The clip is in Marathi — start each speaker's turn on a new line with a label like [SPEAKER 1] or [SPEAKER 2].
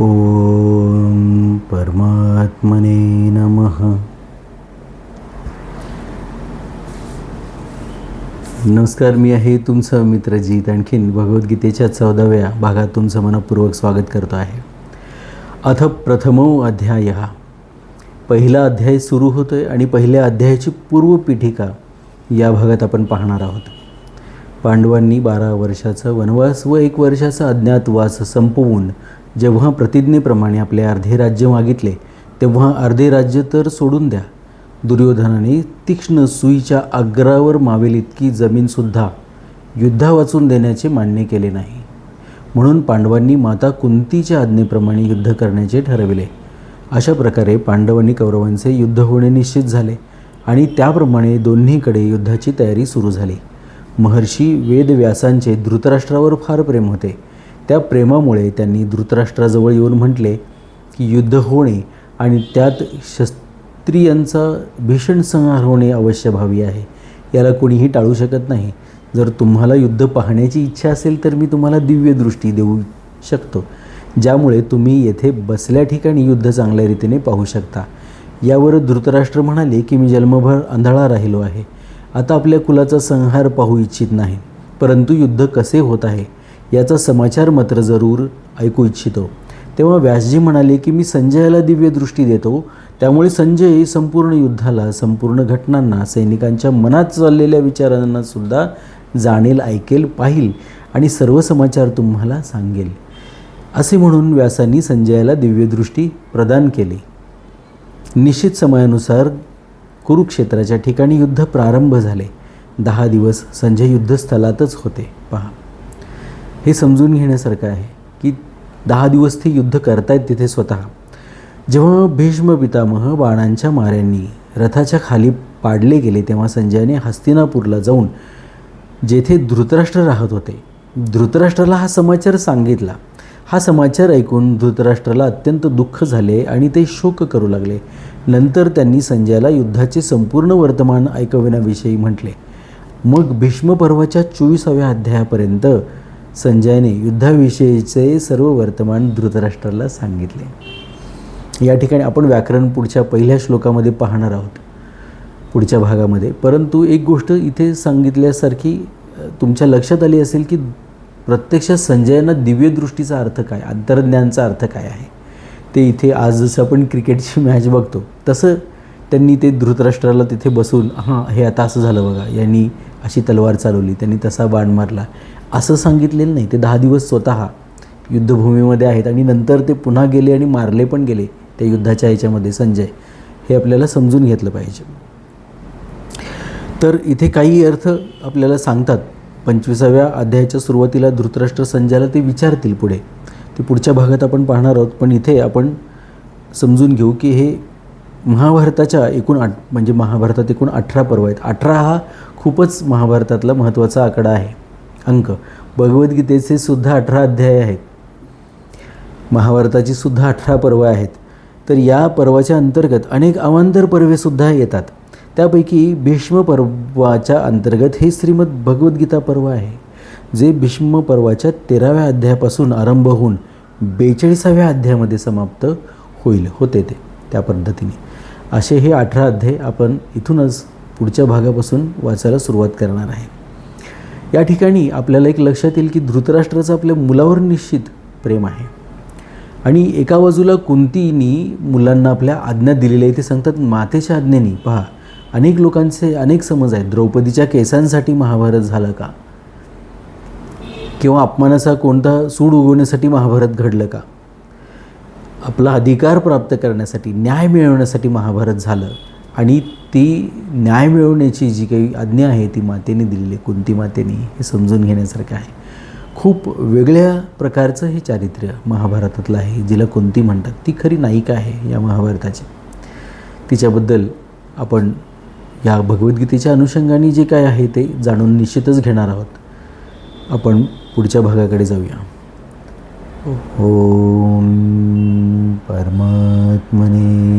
[SPEAKER 1] ओम परमात्मने नमः। नमस्कार मी आहे तुमचं मित्रजीत आणखीन भगवद्गीतेच्या चौदाव्या भागात तुमचं मनपूर्वक स्वागत करतो आहे. अथ प्रथमो अध्याय. पहिला अध्याय सुरू होतो आहे आणि पहिल्या अध्यायाची पूर्वपीठिका या भागात आपण पाहणार आहोत. पांडवांनी बारा वर्षाचा वनवास व एक वर्षाचा अज्ञातवास संपवून जेव्हा प्रतिज्ञेप्रमाणे आपले अर्धे राज्य मागितले तेव्हा अर्धे राज्य तर सोडून द्या. दुर्योधनाने तीक्ष्ण सुईच्या अग्रावर मावेल इतकी जमीनसुद्धा युद्धा वाचून देण्याचे मान्य केले नाही. म्हणून पांडवांनी माता कुंतीच्या आज्ञेप्रमाणे युद्ध करण्याचे ठरविले. अशा प्रकारे पांडवांनी कौरवांचे युद्ध होणे निश्चित झाले आणि त्याप्रमाणे दोन्हीकडे युद्धाची तयारी सुरू झाली. महर्षी वेदव्यासांचे धृतराष्ट्रावर फार प्रेम होते. त्या प्रेमामुळे त्यांनी धृतराष्ट्राजवळ येऊन म्हटले की युद्ध होणे आणि त्यात शस्त्रियांचा भीषण संहार होणे अवश्य भावी आहे. याला कोणीही टाळू शकत नाही. जर तुम्हाला युद्ध पाहण्याची इच्छा असेल तर मी तुम्हाला दिव्य दृष्टी देऊ शकतो ज्यामुळे तुम्ही येथे बसल्या ठिकाणी युद्ध चांगल्या रीतीने पाहू शकता. यावर धृतराष्ट्र म्हणाले की मी जन्मभर आंधळा राहिलो आहे. आता आपल्या कुलाचा संहार पाहू इच्छित नाही परंतु युद्ध कसे होत आहे? याचा समाचार मात्र जरूर ऐकू इच्छितो. तेव्हा व्यासजी म्हणाले की मी संजयाला दिव्यदृष्टी देतो. त्यामुळे संजय संपूर्ण युद्धाला संपूर्ण घटनांना सैनिकांच्या मनात चाललेल्या विचारांना सुद्धा जाणेल ऐकेल पाहिल आणि सर्व समाचार तुम्हाला सांगेल. असे म्हणून व्यासांनी संजयाला दिव्यदृष्टी प्रदान केली. निश्चित समयानुसार कुरुक्षेत्राच्या ठिकाणी युद्ध प्रारंभ झाले. दहा दिवस संजय युद्धस्थलातच होते. पहा. हे समजून घेण्यासारखं आहे की दहा दिवस ते युद्ध करतायत तिथे स्वतः. जेव्हा भीष्म पितामह बाणांच्या माऱ्यांनी रथाच्या खाली पाडले गेले तेव्हा संजयाने हस्तिनापूरला जाऊन जेथे धृतराष्ट्र राहत होते धृतराष्ट्राला हा समाचार सांगितला. हा समाचार ऐकून धृतराष्ट्राला अत्यंत दुःख झाले आणि ते शोक करू लागले. नंतर त्यांनी संजयाला युद्धाचे संपूर्ण वर्तमान ऐकविण्याविषयी म्हटले. मग भीष्म पर्वाच्या चोवीसाव्या अध्यायापर्यंत संजयने युद्धाविषयीचे सर्व वर्तमान धृतराष्ट्राला सांगितले. या ठिकाणी आपण व्याकरण पुढच्या पहिल्या श्लोकामध्ये पाहणार आहोत पुढच्या भागामध्ये. परंतु एक गोष्ट इथे सांगितल्यासारखी तुमच्या लक्षात आली असेल की प्रत्यक्ष संजयांना दिव्यदृष्टीचा अर्थ काय अंतर्ज्ञानचा अर्थ काय आहे? ते इथे आज जसं आपण क्रिकेटची मॅच बघतो तसं त्यांनी ते धृतराष्ट्राला तिथे बसून हां हे आता असं झालं बघा. यांनी अशी तलवार चालवली त्यांनी तसा बाण मारला. असं सांगितलेलं नाही. ते दहा दिवस स्वतः युद्धभूमीमध्ये आहेत आणि नंतर ते पुन्हा गेले आणि मारले पण गेले त्या युद्धाच्या ह्याच्यामध्ये. संजय हे आपल्याला समजून घेतलं पाहिजे. तर इथे काही अर्थ आपल्याला सांगतात. पंचवीसाव्या अध्यायाच्या सुरुवातीला धृतराष्ट्र संजयाला ते विचारतील पुढे. ते पुढच्या भागात आपण पाहणार आहोत पण इथे आपण समजून घेऊ की हे महाभारताच्या एकूण आठ म्हणजे महाभारतात एकूण अठरा पर्व आहेत. अठरा हा खूपच महाभारतातला महत्त्वाचा आकडा आहे. अंक. भगवद्गीतेचे सुद्धा अठरा अध्याय आहेत. महाभारताची सुद्धा अठरा पर्व आहेत. तर या पर्वाच्या अंतर्गत अनेक अवांतर पर्वेसुद्धा येतात. त्यापैकी भीष्म पर्वाच्या अंतर्गत हे श्रीमद भगवद्गीता पर्व आहे. जे भीष्म पर्वाच्या तेराव्या अध्यायापासून आरंभ होऊन बेचाळीसाव्या अध्यायामध्ये समाप्त होईल होते ते त्या पद्धतीने. असे हे अठरा अध्याय आपण इथूनच पुढच्या भागापासून वाचायला सुरुवात करणार आहे. या ठिकाणी आपल्याला एक लक्षात येईल की धृतराष्ट्राचं आपल्या मुलावर निश्चित प्रेम आहे. आणि एका बाजूला कुंतीनी मुलांना आपल्या आज्ञा दिलेल्या आहे ते सांगतात मातेच्या आज्ञेनी. पहा अनेक लोकांचे अनेक समज आहेत. द्रौपदीच्या केसांसाठी महाभारत झालं का? किंवा अपमानाचा कोणता सूड उगवण्यासाठी महाभारत घडलं का? आपला अधिकार प्राप्त करण्यासाठी न्याय मिळवण्यासाठी महाभारत झालं. आणि ती न्याय मिळवण्याची जी काही आज्ञा आहे ती मातेने दिलेली कोणती मातेने? हे समजून घेण्यासारखं आहे. खूप वेगळ्या प्रकारचं हे चारित्र्य महाभारतातलं आहे. जिला कोणती म्हणतात ती खरी नायिका आहे या महाभारताची. तिच्याबद्दल आपण या भगवद्गीतेच्या अनुषंगाने जे काय आहे ते जाणून निश्चितच घेणार आहोत. आपण पुढच्या भागाकडे जाऊया. ओम परमात्मने